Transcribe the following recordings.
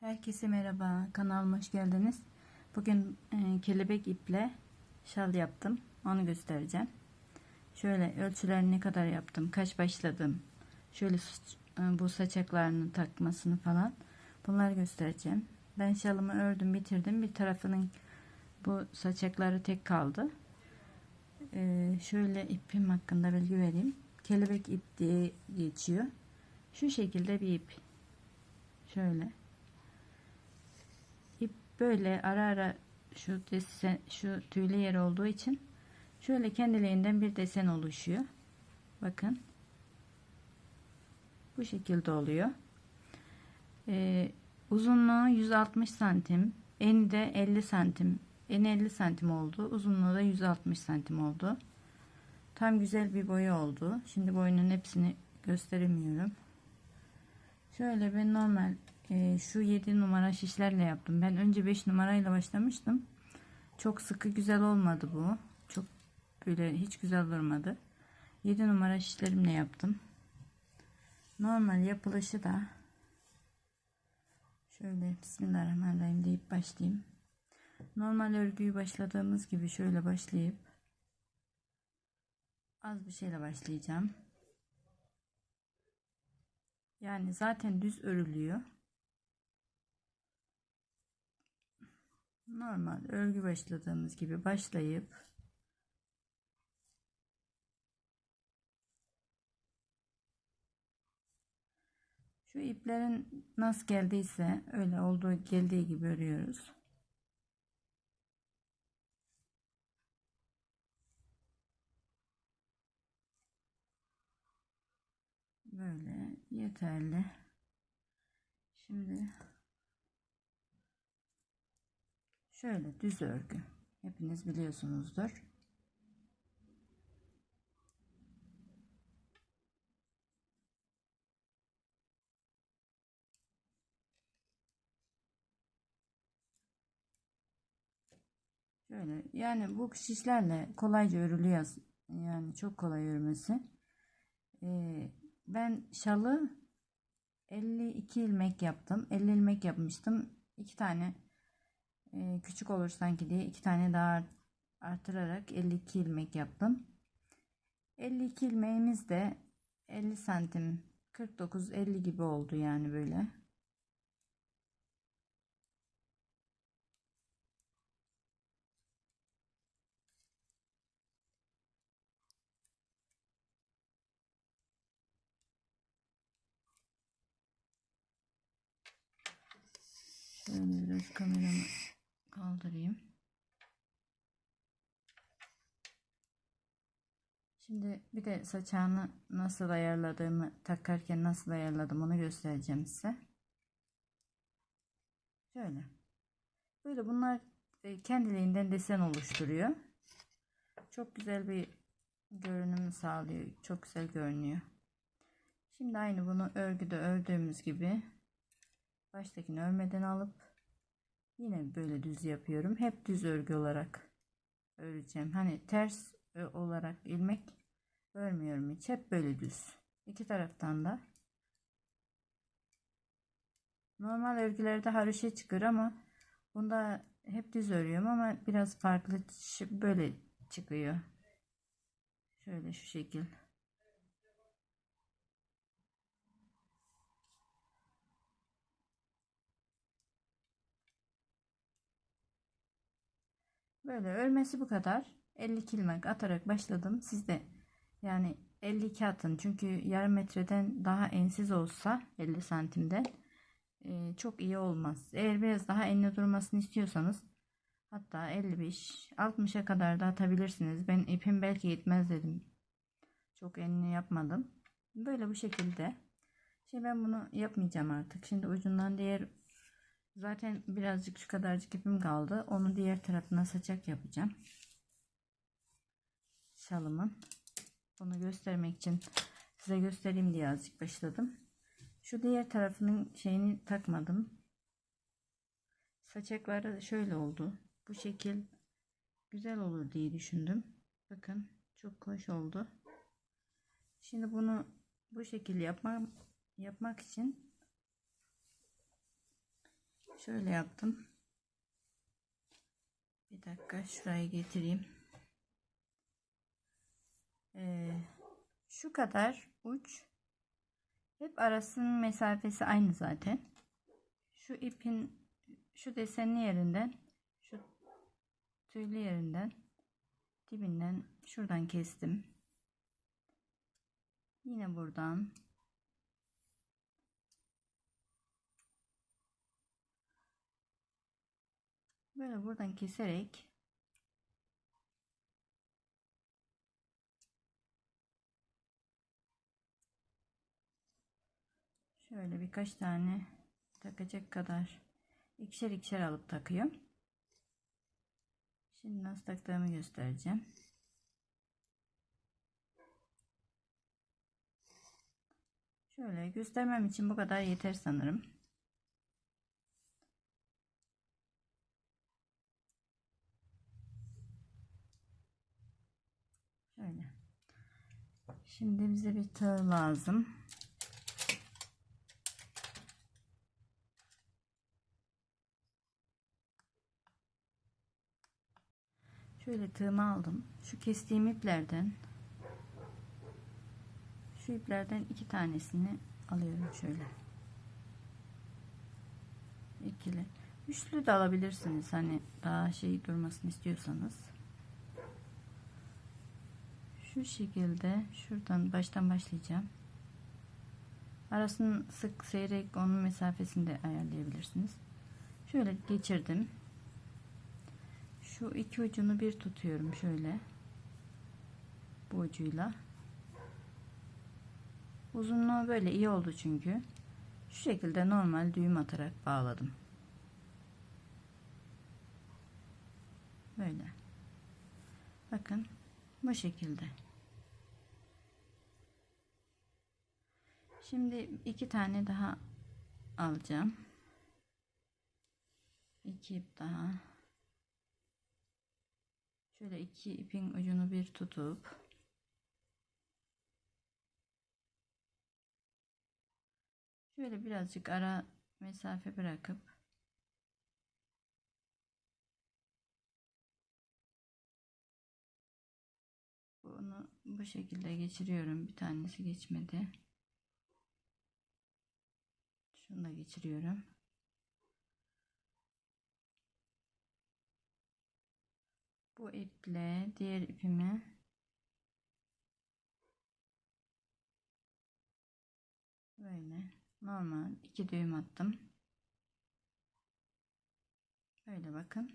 Herkese merhaba, kanalıma hoş geldiniz. Bugün e, kelebek iple şal yaptım. Onu göstereceğim. Şöyle ölçülerini ne kadar yaptım, kaç başladım. Şöyle e, bu saçaklarını takmasını falan. Bunları göstereceğim. Ben şalımı ördüm, bitirdim. Bir tarafının bu saçakları tek kaldı. E, şöyle ipim hakkında bilgi vereyim. Kelebek ip diye geçiyor. Şu şekilde bir ip. Şöyle. Böyle ara ara şu desen, şu tüylü yer olduğu için şöyle kendiliğinden bir desen oluşuyor. Bakın. Bu şekilde oluyor. Ee, uzunluğu 160 santim. Eni de 50 santim. Eni 50 santim oldu. Uzunluğu da 160 santim oldu. Tam güzel bir boyu oldu. Şimdi boyunun hepsini gösteremiyorum. Şöyle ben normal e, şu 7 numara şişlerle yaptım. Ben önce 5 numarayla başlamıştım. Çok sıkı güzel olmadı bu. Çok böyle hiç güzel durmadı. 7 numara şişlerimle yaptım. Normal yapılışı da şöyle Bismillahirrahmanirrahim deyip başlayayım. Normal örgüyü başladığımız gibi şöyle başlayıp az bir şeyle başlayacağım. Yani zaten düz örülüyor. Normal örgü başladığımız gibi başlayıp şu iplerin nasıl geldiyse öyle olduğu geldiği gibi örüyoruz. Böyle yeterli. Şimdi şöyle düz örgü. Hepiniz biliyorsunuzdur. Şöyle yani bu şişlerle kolayca örülüyor. Yani çok kolay örmesi. Ee, ben şalı 52 ilmek yaptım. 50 ilmek yapmıştım. 2 tane küçük olur sanki diye 2 tane daha artırarak 52 ilmek yaptım. 52 ilmeğimiz de 50 santim 49 50 gibi oldu yani böyle. Şöyle biraz kameramı kaldırayım. Şimdi bir de saçağını nasıl ayarladığımı takarken nasıl ayarladım onu göstereceğim size. Şöyle. Böyle bunlar e, kendiliğinden desen oluşturuyor. Çok güzel bir görünüm sağlıyor. Çok güzel görünüyor. Şimdi aynı bunu örgüde ördüğümüz gibi baştakini örmeden alıp yine böyle düz yapıyorum. Hep düz örgü olarak öreceğim. Hani ters e, olarak ilmek örmüyorum hiç. Hep böyle düz. İki taraftan da. Normal örgülerde haroşa çıkıyor ama bunda hep düz örüyorum ama biraz farklı böyle çıkıyor. Şöyle şu şekil. Böyle örmesi bu kadar. 52 ilmek atarak başladım. Siz de yani 52 atın. Çünkü yarım metreden daha ensiz olsa 50 santimden e, çok iyi olmaz. Eğer biraz daha enli durmasını istiyorsanız hatta 55 60'a kadar da atabilirsiniz. Ben ipim belki yetmez dedim. Çok enli yapmadım. Böyle bu şekilde. Şimdi ben bunu yapmayacağım artık. Şimdi ucundan diğer Zaten birazcık şu kadarcık ipim kaldı. Onu diğer tarafına saçak yapacağım. Şalımın. Bunu göstermek için size göstereyim diye azıcık başladım. Şu diğer tarafının şeyini takmadım. Saçakları şöyle oldu. Bu şekil güzel olur diye düşündüm. Bakın çok hoş oldu. Şimdi bunu bu şekil yapmam yapmak için Şöyle yaptım. Bir dakika şurayı getireyim. Ee, şu kadar uç. Hep arasının mesafesi aynı zaten. Şu ipin şu desenli yerinden şu tüylü yerinden dibinden şuradan kestim. Yine buradan böyle buradan keserek şöyle birkaç tane takacak kadar ikişer ikişer alıp takıyorum. Şimdi nasıl taktığımı göstereceğim. Şöyle göstermem için bu kadar yeter sanırım. Şöyle. Şimdi bize bir tığ lazım. Şöyle tığımı aldım. Şu kestiğim iplerden şu iplerden iki tanesini alıyorum şöyle. İkili. Üçlü de alabilirsiniz. Hani daha şey durmasını istiyorsanız. Şu şekilde şuradan baştan başlayacağım. Arasını sık seyrek onun mesafesini de ayarlayabilirsiniz. Şöyle geçirdim. Şu iki ucunu bir tutuyorum şöyle. Bu ucuyla. Uzunluğu böyle iyi oldu çünkü. Şu şekilde normal düğüm atarak bağladım. Böyle. Bakın bu şekilde. Şimdi iki tane daha alacağım. İki ip daha. Şöyle iki ipin ucunu bir tutup şöyle birazcık ara mesafe bırakıp bunu bu şekilde geçiriyorum. Bir tanesi geçmedi. Şunu da geçiriyorum. Bu iple diğer ipimi böyle normal iki düğüm attım. Böyle bakın.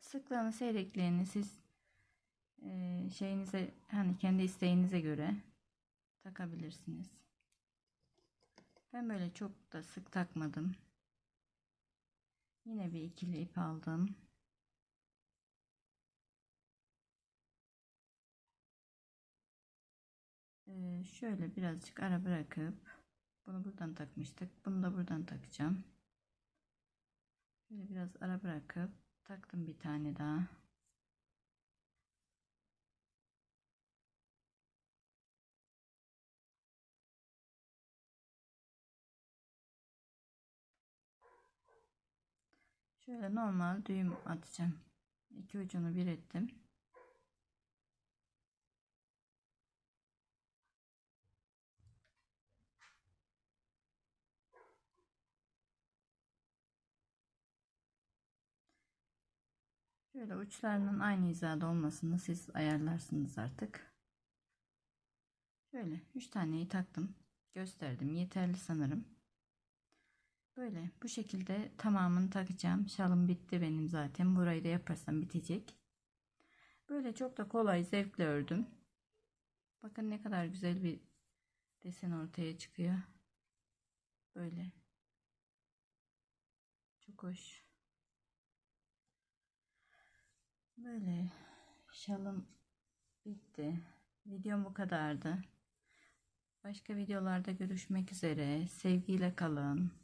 Sıklığını seyrekliğini siz e, şeyinize hani kendi isteğinize göre takabilirsiniz. Ben böyle çok da sık takmadım. Yine bir ikili ip aldım. Ee, şöyle birazcık ara bırakıp bunu buradan takmıştık. Bunu da buradan takacağım. Şöyle biraz ara bırakıp taktım bir tane daha. Şöyle normal düğüm atacağım. İki ucunu bir ettim. Şöyle uçlarının aynı hizada olmasını siz ayarlarsınız artık. Şöyle 3 taneyi taktım. Gösterdim. Yeterli sanırım. Böyle bu şekilde tamamını takacağım. Şalım bitti benim zaten. Burayı da yaparsam bitecek. Böyle çok da kolay zevkle ördüm. Bakın ne kadar güzel bir desen ortaya çıkıyor. Böyle. Çok hoş. Böyle şalım bitti. Videom bu kadardı. Başka videolarda görüşmek üzere. Sevgiyle kalın.